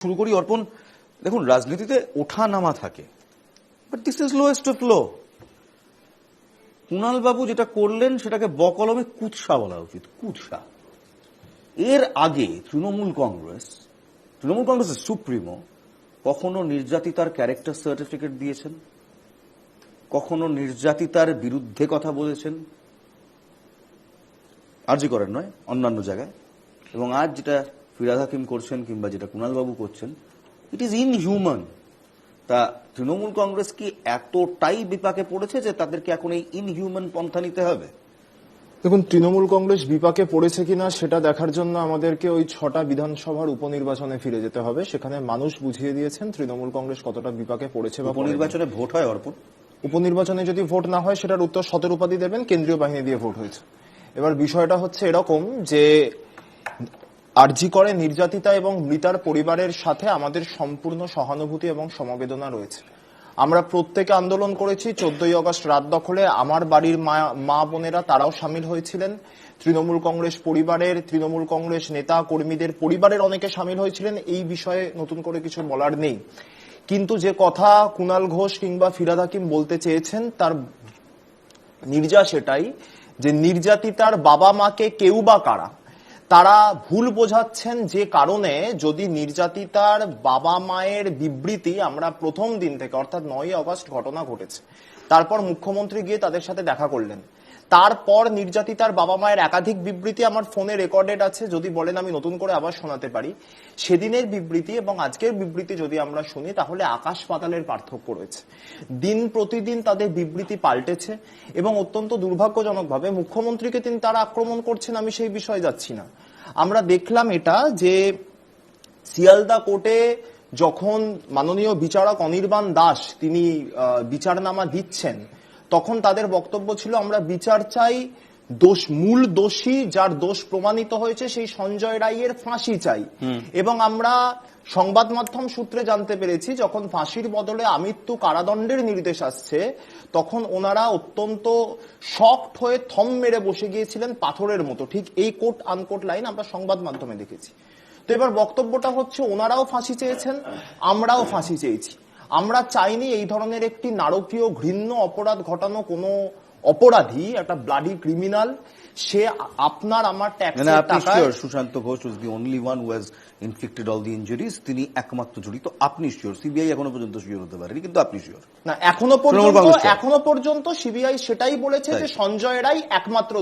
শুরু করি অর্পণ। দেখুন, রাজনীতিতে ওঠা নামা থাকে but this is lowest of low Kunal babu যেটা করলেন, সেটাকে বকলমে কুৎসা বলা উচিত, কুৎসা। এর আগে তৃণমূল কংগ্রেস, তৃণমূল কংগ্রেসের সুপ্রিমো কখনো নির্যাতিতার ক্যারেক্টার সার্টিফিকেট দিয়েছেন, কখনো নির্যাতিতার বিরুদ্ধে কথা বলেছেন আরজি করেন নয়, অন্যান্য জায়গায়। এবং আজ যেটা ফিরাদ হাকিম করছেন কিংবা যেটা কুণালবাবু করছেন ইট ইজ ইনহিউম্যান তা তৃণমূল কংগ্রেস কি এতটাই বিপাকে পড়েছে যে তাদেরকে এখন এই ইনহিউম্যান পন্থা নিতে হবে? দেখুন তৃণমূল কংগ্রেস বিপাকে পড়েছে কিনা সেটা দেখার জন্য আমাদেরকে ওই ছটা বিধানসভার উপনির্বাচনে ফিরে যেতে হবে। সেখানে মানুষ বুঝিয়ে দিয়েছেন তৃণমূল কংগ্রেস কতটা বিপাকে পড়েছে বা উপনির্বাচনে ভোট হয় অর্পণ? উপনির্বাচনে যদি ভোট না হয় সেটার উত্তর সতের উপাধি দেবেন কেন্দ্রীয় বাহিনী দিয়ে ভোট হয়েছে। এবার বিষয়টা হচ্ছে এরকম যে আরজি করে নির্যাতিতা এবং মৃতার পরিবারের সাথে আমাদের সম্পূর্ণ সহানুভূতি এবং সমবেদনা রয়েছে। আমরা প্রত্যেকে আন্দোলন করেছি, চোদ্দই আগস্ট রাত দখলে আমার বাড়ির মা বোনেরা তারাও সামিল হয়েছিলেন। তৃণমূল কংগ্রেস পরিবারের, তৃণমূল কংগ্রেস নেতা কর্মীদের পরিবারের অনেকে সামিল হয়েছিলেন। এই বিষয়ে নতুন করে কিছু বলার নেই। কিন্তু যে কথা কুনাল ঘোষ কিংবা ফিরাদ হাকিম বলতে চেয়েছেন, তার নির্যাস এটাই যে নির্যাতিতার বাবা মাকে কেউ বা কারা তারা ভুল বোঝাচ্ছেন যে কারণে যদি নির্যাতিতার বাবা মায়ের বিবৃতি আমরা প্রথম দিন থেকে, অর্থাৎ নয় অগাস্ট ঘটনা ঘটেছে। তারপর মুখ্যমন্ত্রী গিয়ে তাদের সাথে দেখা করলেন। তারপর নির্যাতিতার বাবা মায়ের একাধিক বিবৃতি আমার ফোনে রেকর্ডেড আছে, যদি বলেন আমি নতুন করে আবার শোনাতে পারি। সেদিনের বিবৃতি এবং আজকের বিবৃতি যদি আমরা শুনি, তাহলে আকাশ পাতালের পার্থক্য রয়েছে। দিন প্রতিদিন তাদের বিবৃতি পাল্টেছে এবং অত্যন্ত দুর্ভাগ্যজনকভাবে মুখ্যমন্ত্রীকে তিনি তারা আক্রমণ করছেন, আমি সেই বিষয়ে যাচ্ছি না। আমরা দেখলাম এটা যে শিয়ালদা কোর্টে যখন মাননীয় বিচারক অনির্বাণ দাস তিনি বিচারনামা দিচ্ছেন তখন তাদের বক্তব্য ছিল আমরা বিচার চাই দোষ মূল দোষী যার দোষ প্রমাণিত হয়েছে সেই সঞ্জয় রায়ের ফাঁসি চাই। এবং আমরা সংবাদ মাধ্যম সূত্রে জানতে পেরেছি যখন ফাঁসির বদলে আমৃত্যু কারাদণ্ডের নির্দেশ আসছে তখন ওনারা অত্যন্ত শক্ট হয়ে থম মেরে বসে গিয়েছিলেন পাথরের মতো। ঠিক এই কোট আনকোট লাইন আমরা সংবাদ মাধ্যমে দেখেছি। তো এবার বক্তব্যটা হচ্ছে ওনারাও ফাঁসি চেয়েছেন আমরাও ফাঁসি চেয়েছি। আমরা চাইনি এই ধরনের একটি নারকীয় ঘৃণ্য অপরাধ ঘটানো কোনো অপরাধী একটা ব্লাডি ক্রিমিনাল সে আপনার আমার মানে ট্যাক্সের টাকায় Sushanta Ghosh was the only one who has inflicted all the injuries তিনি একমাত্র জড়িত। আপনি শিওর সিবিআই এখনও পর্যন্ত শিওর হতে পারেনি কিন্তু আপনি শিওর না এখনও পর্যন্ত। এখনও পর্যন্ত সিবিআই সেটাই বলেছে যে সঞ্জয় রায় একমাত্র